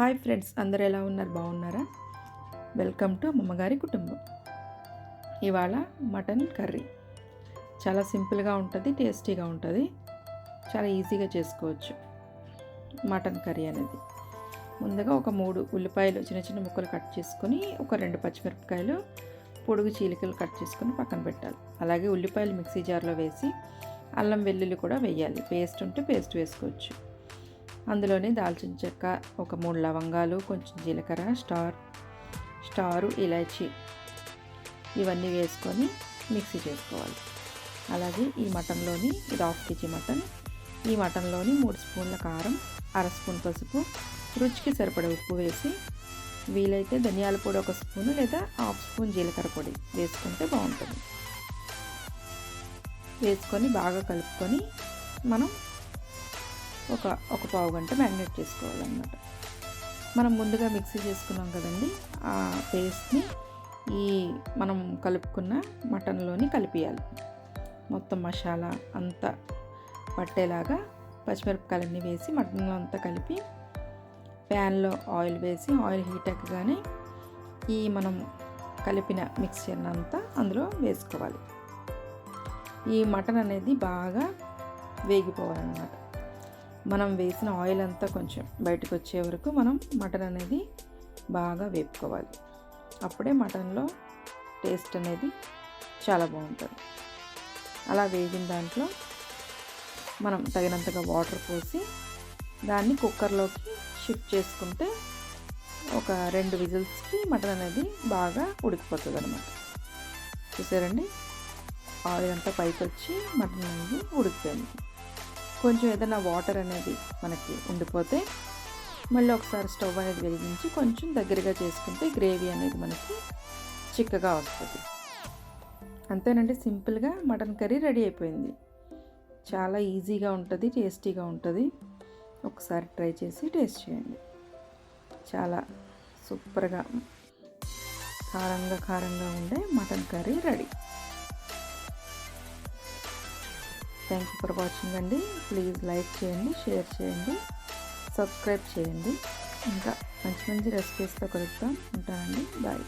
Hi friends అందరు ఎలా ఉన్నారు? బాగున్నారా? వెల్కమ్ టు అమ్మగారి కుటుంబం. ఇవాళ మటన్ కర్రీ. చాలా సింపుల్గా ఉంటుంది టేస్టీగా ఉంటుంది. చాలా ఈజీగా చేసుకోవచ్చు మటన్ కర్రీ అనేది. ముందుగా ఒక మూడు ఉల్లిపాయలు చిన్న చిన్న ముక్కలు కట్ చేసుకొని ఒక రెండు పచ్చిమిరపకాయలు పొడుగు చీలికలు కట్ చేసుకొని పక్కన పెట్టాలి. అలాగే ఉల్లిపాయలు మిక్సీ జార్లో వేసి అల్లం వెల్లుల్లి కూడా వేయాలి. పేస్ట్ ఉంటే పేస్ట్ వేసుకోవచ్చు. అందులోనే దాల్చిన చెక్క ఒక మూడు లవంగాలు కొంచెం జీలకర్ర స్టార్ స్టారు ఇలాచి ఇవన్నీ వేసుకొని మిక్సీ చేసుకోవాలి. అలాగే ఈ మటన్లోని ఇది హాఫ్ కేజీ మటన్. ఈ మటన్లోని మూడు స్పూన్ల కారం అర స్పూన్ పసుపు రుచికి సరిపడే ఉప్పు వేసి వీలైతే ధనియాల పొడి ఒక స్పూను లేదా హాఫ్ స్పూన్ జీలకర్ర పొడి వేసుకుంటే బాగుంటుంది. వేసుకొని బాగా కలుపుకొని మనం ఒక ఒక పావు గంట మ్యారినేట్ చేసుకోవాలన్నమాట. మనం ముందుగా మిక్సీ చేసుకున్నాం కదండి. ఆ పేస్ట్ని ఈ మనం కలుపుకున్న మటన్లోని కలిపియాలి. మొత్తం మసాలా అంతా పట్టేలాగా పచ్చిమిరపకాయలన్నీ వేసి మటన్లో అంతా కలిపి ప్యాన్లో ఆయిల్ వేసి ఆయిల్ హీట్ ఎక్కగానే ఈ మనం కలిపిన మిక్స్చర్ అంతా అందులో వేసుకోవాలి. ఈ మటన్ అనేది బాగా వేగిపోవాలన్నమాట. మనం వేసిన ఆయిల్ అంతా కొంచెం బయటకు వచ్చే వరకు మనం మటన్ అనేది బాగా వేపుకోవాలి. అప్పుడే మటన్లో టేస్ట్ అనేది చాలా బాగుంటుంది. అలా వేగిన దాంట్లో మనం తగినంతగా వాటర్ పోసి దాన్ని కుక్కర్లోకి షిఫ్ట్ చేసుకుంటే ఒక రెండు విజిల్స్కి మటన్ అనేది బాగా ఉడికిపోతుంది అనమాట చూసారండి? ఆయిల్ అంతా పైకి వచ్చి మటన్ అనేది ఉడికిపోయింది. కొంచెం ఏదైనా వాటర్ అనేది మనకి ఉండిపోతే మళ్ళీ ఒకసారి స్టవ్ అనేది వెలిగించి కొంచెం దగ్గరగా చేసుకుంటే గ్రేవీ అనేది మనకి చిక్కగా వస్తుంది. అంతేనండి సింపుల్గా మటన్ కర్రీ రెడీ అయిపోయింది. చాలా ఈజీగా ఉంటుంది టేస్టీగా ఉంటుంది. ఒకసారి ట్రై చేసి టేస్ట్ చేయండి. చాలా సూపర్గా కారంగా కారంగా ఉండే mutton curry ready. Thank you for watching అండి. ప్లీజ్ లైక్ చేయండి షేర్ చేయండి సబ్స్క్రైబ్ చేయండి. ఇంకా మంచి మంచి రెసిపీస్తో కలుద్దాం. ఉంటానండి. బాయ్